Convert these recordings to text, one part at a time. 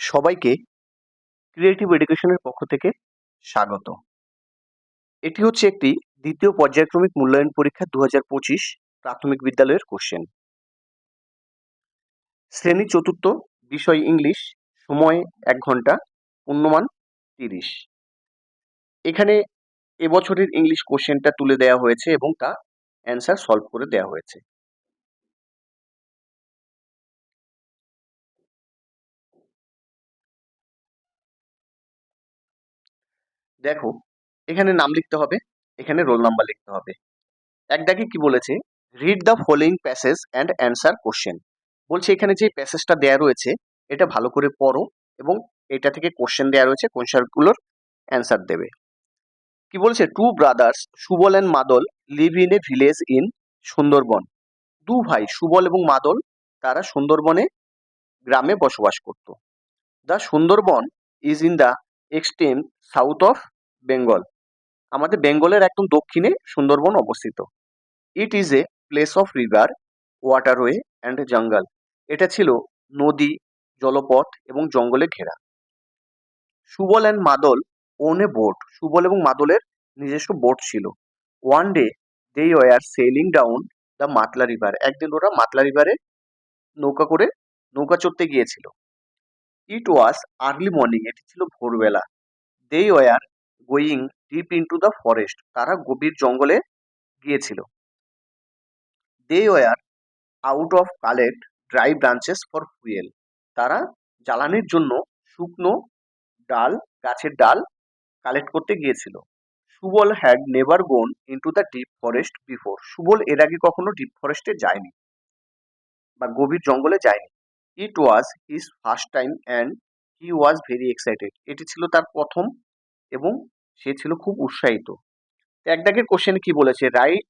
সবাইকে ক্রিয়েটিভ এডুকেশনের পক্ষ থেকে স্বাগত। এটি হচ্ছে একটি দ্বিতীয় পর্যায়ক্রমিক মূল্যায়ন পরীক্ষা দু পঁচিশ প্রাথমিক বিদ্যালয়ের কোশ্চেন শ্রেণি চতুর্থ, বিষয় ইংলিশ, সময় এক ঘণ্টা, পূর্ণমান তিরিশ। এখানে এবছরের ইংলিশ কোশ্চেনটা তুলে দেওয়া হয়েছে এবং তা অ্যান্সার সলভ করে দেওয়া হয়েছে। দেখো, এখানে নাম লিখতে হবে, এখানে রোল নাম্বার লিখতে হবে। এক দাগে কি বলেছে? Read the following passage and answer question বলছে এখানে যে প্যাসেজটা দেওয়া রয়েছে, এটা ভালো করে পড়ো এবং এটা থেকে কোশ্চেন দেওয়া রয়েছে কোশ্চেনগুলোর অ্যান্সার দেবে। কি বলছে? Two brothers Subal and Madal live in a village in Sundarban দু ভাই সুবল এবং মাদল তারা সুন্দরবনে গ্রামে বসবাস করত। The Sundarban is in the extreme south of Bengal আমাদের বেঙ্গলের একদম দক্ষিণে সুন্দরবন অবস্থিত। It is a place of river waterway and jungle এটা ছিল নদী, জলপথ এবং জঙ্গলে ঘেরা। Subal and Madal own a boat Subal এবং মাদলের নিজস্ব বোট ছিল। One day they were sailing down the Matla river একদিন ওরা মাতলা রিভারে নৌকা করে নৌকা চড়তে গিয়েছিল। ইট ওয়াজ আর্লি মর্নিং এটি ছিল ভোরবেলা। They were going deep into the forest তারা গভীর জঙ্গলে গিয়েছিল। They were out of collect dry branches for fuel তারা জ্বালানির জন্য শুকনো ডাল, গাছের ডাল কালেক্ট করতে গিয়েছিল। Subal had never gone into the deep forest before Subal এর আগে কখনো ডিপ ফরেস্টে যায়নি বা গভীর জঙ্গলে যায়নি। It was his first time and he was very excited এটি ছিল তার প্রথম এবং সে ছিল খুব উৎসাহিত। এক দাগের কোশ্চেন কি বলেছে? Write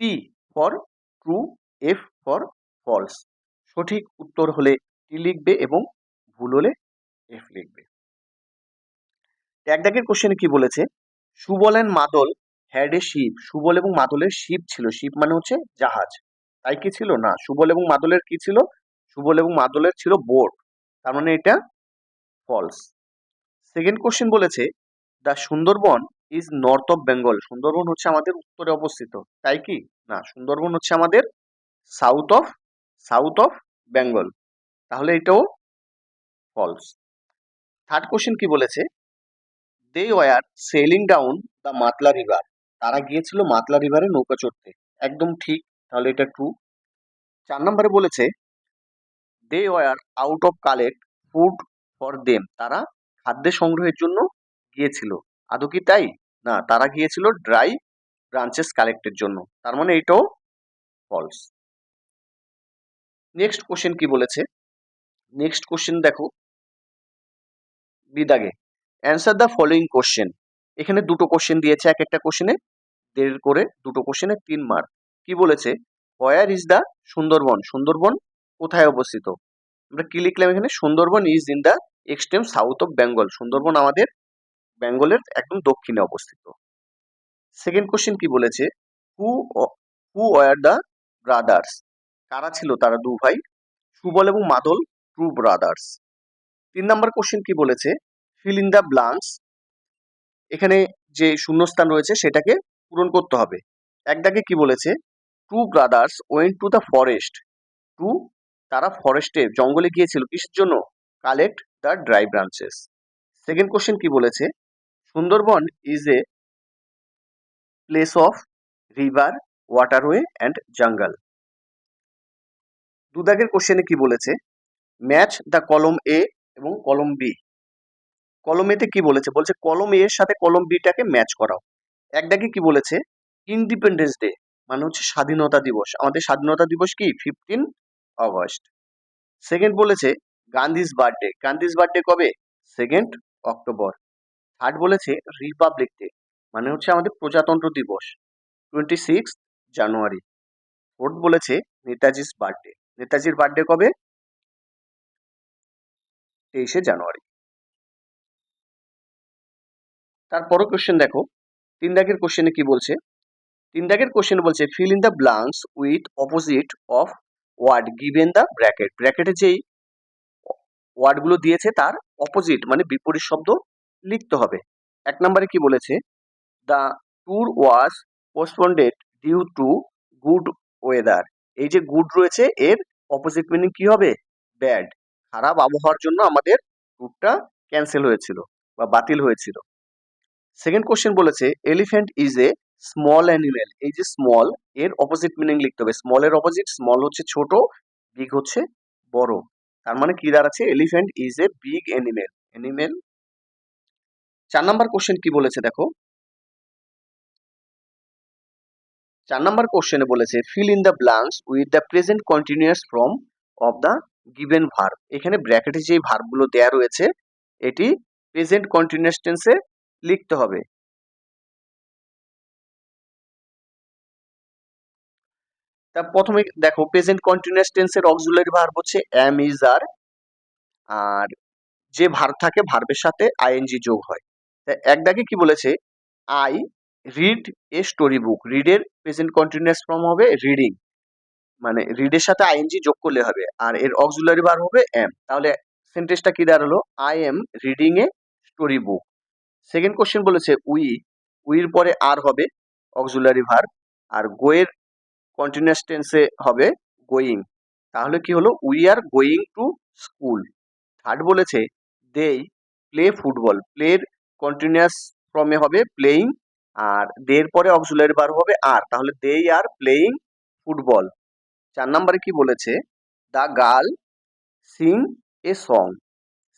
T for true F for false সঠিক উত্তর হলে টি লিখবে এবং ভুল হলে এফ লিখবে। এক দাগের কোশ্চেনে কি বলেছে? Subal and Madal had a ship Subal এবং মাদলের শিপ ছিল। শিপ মানে হচ্ছে জাহাজ। তাই কি ছিল? না, সুবল এবং মাদলের কি ছিল? সুবল এবং মাদলের ছিল বোট তার মানে এটা ফলস সেকেন্ড কোশ্চেন বলেছে the Sundarban is north of Bengal Sundarban হচ্ছে আমাদের উত্তরে অবস্থিত, তাই কি? না সুন্দরবন হচ্ছে আমাদের south of south of Bengal তাহলে এটাও ফলস থার্ড কোশ্চেন কি বলেছে? They were sailing down the Matla river তারা গিয়েছিল মাতলা রিভারে নৌকা চড়তে। একদম ঠিক, তাহলে এটা ট্রু চার নম্বরে বলেছে they were out of collect food for them তারা খাদ্য সংগ্রহের জন্য গিয়েছিল। আদৌ কি তাই? না, তারা গিয়েছিল ড্রাই ব্রাঞ্চেস কালেক্টের জন্য। তার মানে এটাও ফলস নেক্সট কোশ্চেন কি বলেছে? নেক্সট কোশ্চেন দেখো। বিদাগে। অ্যান্সার দ্য ফলোয়িং কোশ্চেন এখানে দুটো কোশ্চেন দিয়েছে এক একটা কোশ্চেনে দেড় করে দুটো কোশ্চেনে তিন মার্ক কি বলেছে? Where is the Sundarban? Sundarban কোথায় অবস্থিত? আমরা কি লিখলাম এখানে? Sundarban is in the extreme south of Bengal Sundarban আমাদের বেঙ্গলের একদম দক্ষিণে অবস্থিত। সেকেন্ড কোশ্চেন কি বলেছে? Who who were the brothers কারা ছিল তারা দু ভাই? সুবল এবং মাদল টু ব্রাদার্স তিন নম্বর কোশ্চেন কি বলেছে? ফিল ইন দ্য ব্লাঙ্কস এখানে যে শূন্যস্থান রয়েছে সেটাকে পূরণ করতে হবে। এক দাগে কি বলেছে? Two brothers went to the forest to তারা ফরেস্টে জঙ্গলে গিয়েছিল কিসের জন্য? Collect the dry branches second question কি বলেছে? Sundarban is a place of river waterway and jungle দুদাগের কোশ্চেনে কি বলেছে? ম্যাচ দ্য কলম এ এবং কলম বি কলম এতে কি বলেছে? বলছে কলম এ এর সাথে কলম বিটাকে ম্যাচ করাও। এক দাগে কি বলেছে? ইন্ডিপেন্ডেন্স ডে মানে হচ্ছে স্বাধীনতা দিবস। আমাদের স্বাধীনতা দিবস কি? ফিফটিন অগস্ট সেকেন্ড বলেছে গান্ধীজ বার্থডে গান্ধীজ বার্থডে কবে? সেকেন্ড অক্টোবর থার্ড বলেছে রিপাবলিক ডে মানে হচ্ছে আমাদের প্রজাতন্ত্র দিবস টোয়েন্টি সিক্স জানুয়ারি ফোর্থ বলেছে নেতাজির বার্থডে নেতাজির বার্থডে কবে? তেইশে জানুয়ারি তারপরও কোশ্চেন দেখো। তিন দাগের কোশ্চেনে কি বলছে? তিন দাগের কোশ্চেন বলছে fill in the blanks with opposite of word given the bracket ব্র্যাকেটে যেই ওয়ার্ডগুলো দিয়েছে তার অপোজিট মানে বিপরীত শব্দ লিখতে হবে। এক নম্বরে কি বলেছে? The tour was postponed due to good weather এই যে গুড রয়েছে, এর অপোজিট মিনিং কি হবে? ব্যাড খারাপ আবহাওয়ার জন্য আমাদের ট্যুরটা ক্যান্সেল হয়েছিল বা বাতিল হয়েছিল। সেকেন্ড কোশ্চেন বলেছে elephant is a small animal এই যে স্মল এর অপোজিট মিনিং লিখতে হবে। স্মল এর অপোজিট স্মল হচ্ছে ছোট বিগ হচ্ছে বড়। তার মানে কি দাঁড়াচ্ছে? Elephant is a big animal animal চার নাম্বার কোশ্চেন কি বলেছে দেখো? চার নাম্বার কোশ্চেনে বলেছে fill in the blanks with the present continuous form of the given verb এখানে ব্র্যাকেটে যে ভার্বগুলো দেয়া রয়েছে, এটি প্রেজেন্ট কন্টিনিউয়াস টেন্সে লিখতে হবে। তা প্রথমে দেখো প্রেজেন্ট কন্টিনিউয়াস টেন্সের অক্সিলারি ভার্ব হচ্ছে এম ইজ আর আর যে ভার্ব থাকে ভার্বের সাথে আইএনজি যোগ হয়। তা এক দাগে কি বলেছে? I read a story book রিডের present continuous form হবে রিডিং মানে রিডের সাথে আইএনজি যোগ করলে হবে, আর এর অক্সিলারি ভার্ব হবে এম তাহলে সেন্টেন্সটা কি দাঁড়াল? I am reading a story book second question বলেছে উই উইর পরে আর হবে অক্সিলারি ভার্ব আর গোয়ের কন্টিনিউয়াস টেন্সে হবে গোয়িং তাহলে কি হলো? We are going to school third বলেছে দেই প্লে ফুটবল প্লের কন্টিনিউয়াস ফর্মে হবে প্লেয়িং আর দের পরে অক্সিলারি বার হবে আর তাহলে দেই আর প্লেয়িং ফুটবল চার নম্বরে কি বলেছে? The girl sing a song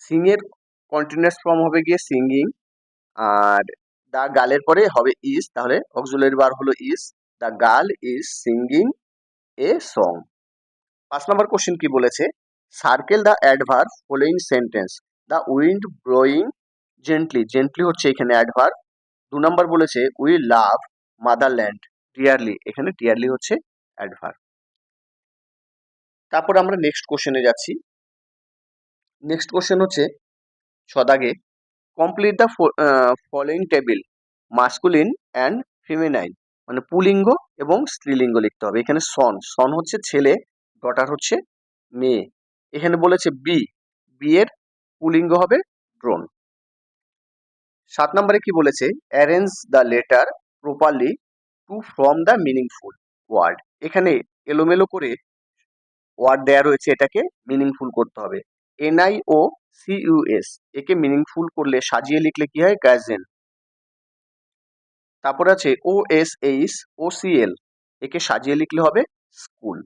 sing এর কন্টিনিউয়াস ফর্ম হবে গিয়ে সিঙ্গিং আর দ্য গার্লের পরে হবে ইজ তাহলে অক্সিলারি বার হলো is the girl is singing a song পাঁচ নম্বর কোশ্চেন কি বলেছে? Circle the adverb following sentence the wind blowing gently gently হচ্ছে এখানে অ্যাডভার দু নম্বর বলেছে উই লাভ মাদারল্যান্ড ডিয়ারলি এখানে ডিয়ারলি হচ্ছে অ্যাডভার তারপর আমরা নেক্সট কোশ্চেনে যাচ্ছি। নেক্সট কোশ্চেন হচ্ছে ছদাগে complete the following table masculine and feminine মানে পুলিঙ্গ এবং স্ত্রীলিঙ্গ লিখতে হবে। এখানে সন সন হচ্ছে ছেলে ডটার হচ্ছে মেয়ে। এখানে বলেছে বি বি এর পুলিঙ্গ হবে ড্রোন সাত নম্বরে কি বলেছে? Arrange the letter properly to from the meaningful word এখানে এলোমেলো করে ওয়ার্ড দেয়া রয়েছে এটাকে মিনিংফুল করতে হবে। এনআই ও সিইউএস একে মিনিংফুল করলে, সাজিয়ে লিখলে কি হয়? গার্জেন তারপর আছে O S H O C L একে সাজিয়ে লিখলে হবে স্কুল।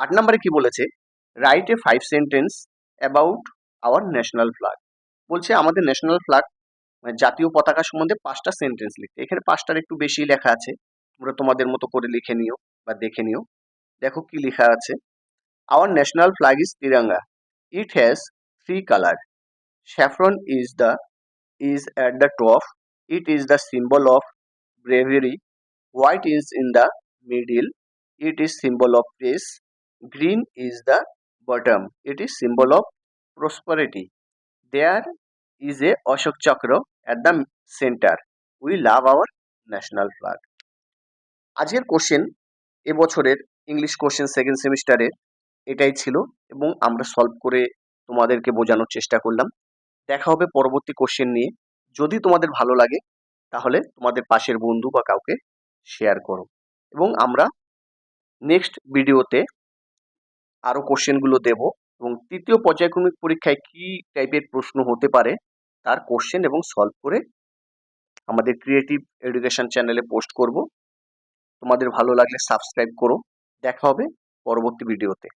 আট নম্বরে কি বলেছে? Write a five sentence about our national flag বলছে আমাদের ন্যাশনাল ফ্ল্যাগ মানে জাতীয় পতাকা সম্বন্ধে পাঁচটা সেন্টেন্স লিখতে। এখানে পাঁচটার একটু বেশি লেখা আছে। তোমরা তোমাদের মতো করে লিখে নিও বা দেখে নিও। দেখো কি লেখা আছে। Our national flag is tiranga it has three colour saffron is the is at the top it is the symbol of bravery white is in the middle it is symbol of peace green is the bottom. It is symbol of prosperity. There is a ashok chakra at the center. We love our national flag. আজকের question এবছরের English question second সেমিস্টারের এটাই ছিল এবং আমরা solve করে তোমাদেরকে বোঝানোর চেষ্টা করলাম। দেখা হবে পরবর্তী কোশ্চেন নিয়ে। যদি তোমাদের ভালো লাগে, তাহলে তোমাদের পাশের বন্ধু বা কাউকে শেয়ার করো। এবং আমরা নেক্সট ভিডিওতে আরও কোশ্চেনগুলো দেব এবং তৃতীয় পর্যায়ক্রমিক পরীক্ষায় কি টাইপের প্রশ্ন হতে পারে, তার কোশ্চেন এবং সলভ করে আমাদের ক্রিয়েটিভ এডুকেশন চ্যানেলে পোস্ট করব। তোমাদের ভালো লাগলে সাবস্ক্রাইব করো। দেখা হবে পরবর্তী ভিডিওতে